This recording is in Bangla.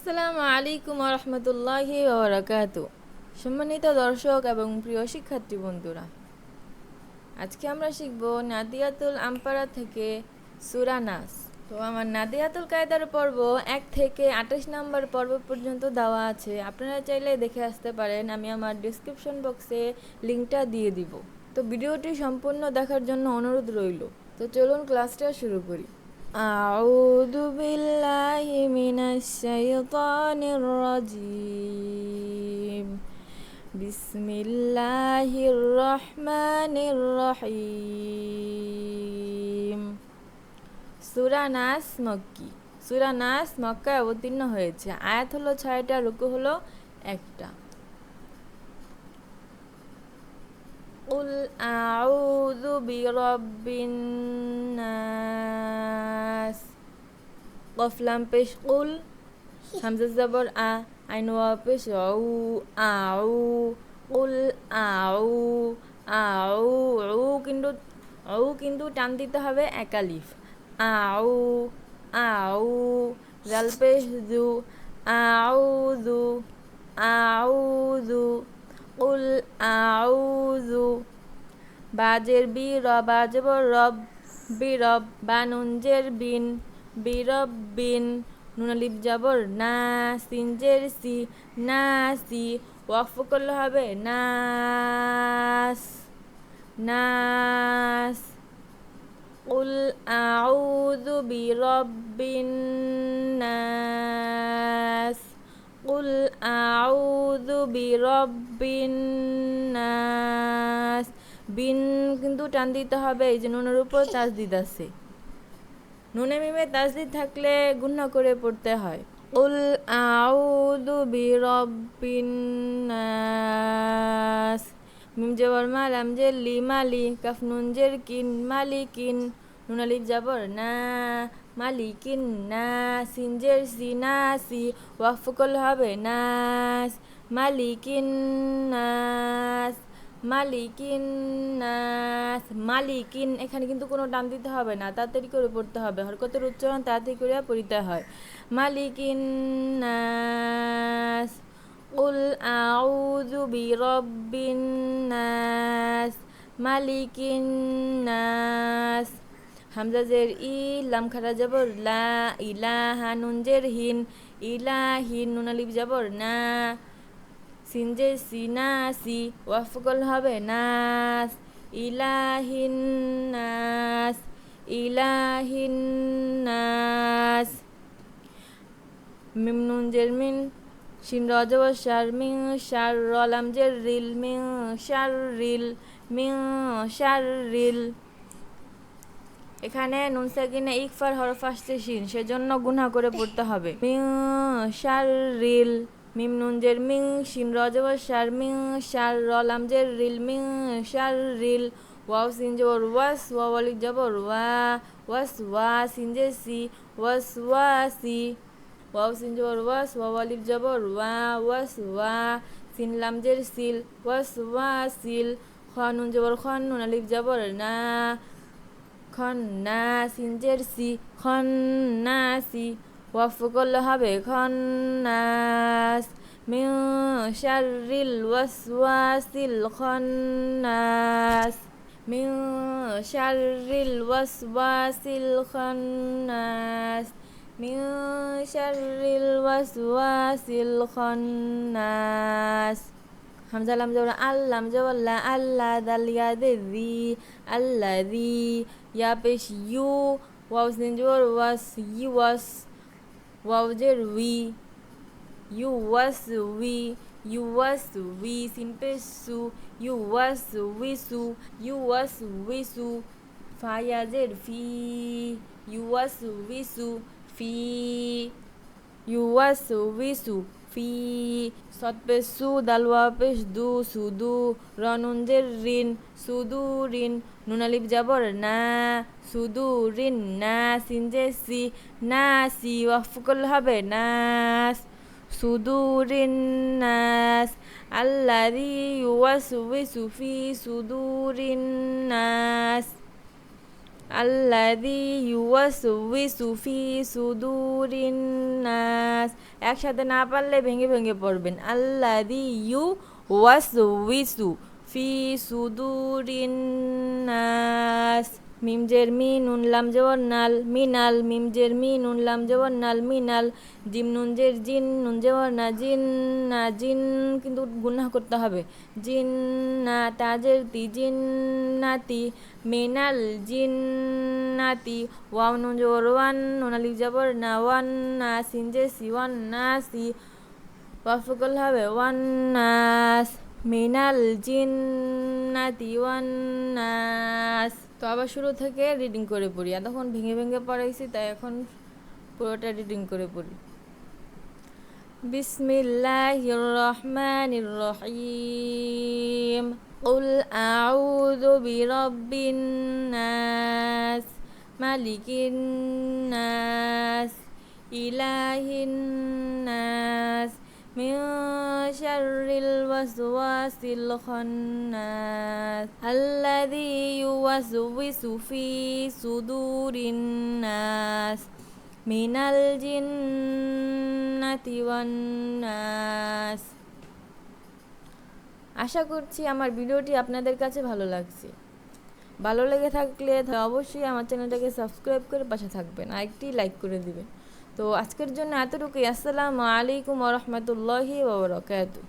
আসসালামু আলাইকুম রহমতুল্লাহি ওবরাকাত। সম্মানিত দর্শক এবং প্রিয় শিক্ষার্থী বন্ধুরা, আজকে আমরা শিখব নাদিয়াতুল আমপারা থেকে সুরা নাস। তো আমার নাদিয়াতুল কায়দার পর্ব এক থেকে আঠাশ নম্বর পর্ব পর্যন্ত দেওয়া আছে। আপনারা চাইলে দেখে আসতে পারেন, আমি আমার ডিসক্রিপশন বক্সে লিঙ্কটা দিয়ে দিব। তো ভিডিওটি সম্পূর্ণ দেখার জন্য অনুরোধ রইল। তো চলুন ক্লাসটা শুরু করি। أعوذ بالله من الشيطان الرجيم بسم الله الرحمن الرحيم সুরা নাস মক্কি সুরা নাস মক্কায় অবতীর্ণ হয়েছে আয়াত হলো ছয়টা রুকু হলো একটা قل أعوذ برب الناس কফ লাম পেশ উল হামজা জবর আ আইন পেশ আউ আউ উল আউ আউ উ কিন্তু ও কিন্তু টান দিতে হবে একালিফ আউ আউ জাল পেশ জু আউ জু আউ জু উল আউ জু বাজের বি রব আজব রব বি রব বানুঞ্জের বিন বিরব বিন নুনালিপ যাবর না সিনজের সি না সি ওয়াকফ করলে হবে নাস নাস قل أعوذ برب الناس قل أعوذ برب الناس বিন কিন্তু টান দিতে হবে এই যে নুনের উপর তাজদিদ আছে নুনে মিমে তাজদিদ থাকলে গুণা করে পড়তে হয়। উল আউদু বিরব্বিন নাস। মিম জবর মালাম যে লি মালি, কাফ নুন জের কিন মালিকিন। নুন আলিফ যাবর না মালিকিন না সিনজের সি না সি ওয়াকফ করলে হবে নাস। মালিকিন নাস। মালিকিন নাস মালিকিন এখানে কিন্তু কোনো টান দিতে হবে না তাড়াতাড়ি করে পড়তে হবে হরকতের উচ্চারণ তাড়াতাড়ি করে পড়িতে হয় মালিকিন নাস قل أعوذ برب الناس ملك الناس হামজা জের ই লাম খারা যাবর লা ইলাহা নুন জের হিন ইলাহিন নুন আলিফ যাবর না সিন জের সি না ওয়াফকল হবে নাস। ইলাহিন নাস ইলাহিন নাস। মিম নুন জের মিন শিন রজব শার মিং শার রলাম জের রিল মিং শার রিল মিং শার রিল এখানে নুন সাকিনে ইকফার হরফ আসছে শিন, সেজন্য গুনা করে পড়তে হবে। মিং শার রিল মিম নুন জের মিং শিন রজব শার মিং শার রলাম জের রিল মিং শার রিল। ওয়াও সিন জবর ওয়াস ওয়াওয়ালিক জবর ওয়া, ওয়াস ওয়া সিন জে সি, ওয়াস ওয়া সি। ওয়াও সিন জবর ওয়াস ওয়াওয়ালিক জবর ওয়া, ওয়াস ওয়া সিন লাম জের সিল, ওয়াস ওয়া সিল। খ নুন জবর খন নুন, আলিফ জবর না। খন না সিন জের সি খন না সি। وفق بك الناس من شر الوسواس الخناس. من شر الوسواس الخناس. من شر الوسواس الخناس. حمزة لم جولة اللم جولة ألا ذا اليد ذي الذي يبش يو واو سنجور وس يوس ওয়াও সিন জবর ওয়াস ইউ ওয়াস ওয়াও জের উই ইউ ওয়াস উই ইউ ওয়াস উই সিম্পে সু ইউ ওয়াস উই সু ইউ ওয়াস উই সু ফায়াজের ফি ইউ ওয়াস উই সু ফি ইউ ওয়াস উই সু ফি সৎ পেশ সু দালওয়া পেশ দু, সুদু রনুঞ্জের রিন সুদু রিন নুনালিপ যাবর না, সুদু রিন না, সিনজে সি, না, সি, ওয়াফ হবে নাস সুদু রিন নাস আল্লাহি ওয়াসউইসু ফি সুদুরিন নাস আল্লাদি ইউয়াসউইসু ফি সুদুরিন একসাথে না পারলে ভেঙে ভেঙে পড়বেন। আল্লাদি ইউ ওয়াসউইসু ফি সুদুরিন নাস। মিমজের মি নুন লাম জবর নাল মিনাল মিমজের মি নুন লাম জবর নাল মিনাল জিম নুনজের জিন, নুন জবর না জিন না জিন, কিন্তু গুনাহ করতে হবে। জিন না তাজের তি, জিন নাতি মিনাল জিন নাতি ওয়াও নুন জবর ওয়ান নুনালি জবর না ওয়ান, না সিনজে সি ওয়ান, না সি, ওয়াফকল হবে ওয়ান নাস মিনাল জিন্নাতি ওয়ান নাস তো আবার শুরু থেকে রিডিং করে পড়ি এতক্ষণ ভেঙে ভেঙে পড়াইছি তাই এখন পুরোটা রিডিং করে পড়ি বিসমিল্লাহির রহমানির রহিম قل أعوذ برب الناس ملك الناس إله الناس من شر الوسواس الخناس الذي يوسوس في صدور الناس من الجنة والناس আশা করছি আমার ভিডিওটি আপনাদের কাছে ভালো লাগছে ভালো লেগে থাকলে অবশ্যই আমার চ্যানেলটাকে সাবস্ক্রাইব করে পাশে থাকবেন আর একটি লাইক করে দিবেন তো আজকের জন্য এতটুকুই আসসালামু আলাইকুম রহমতুল্লাহি ওবরাকাতু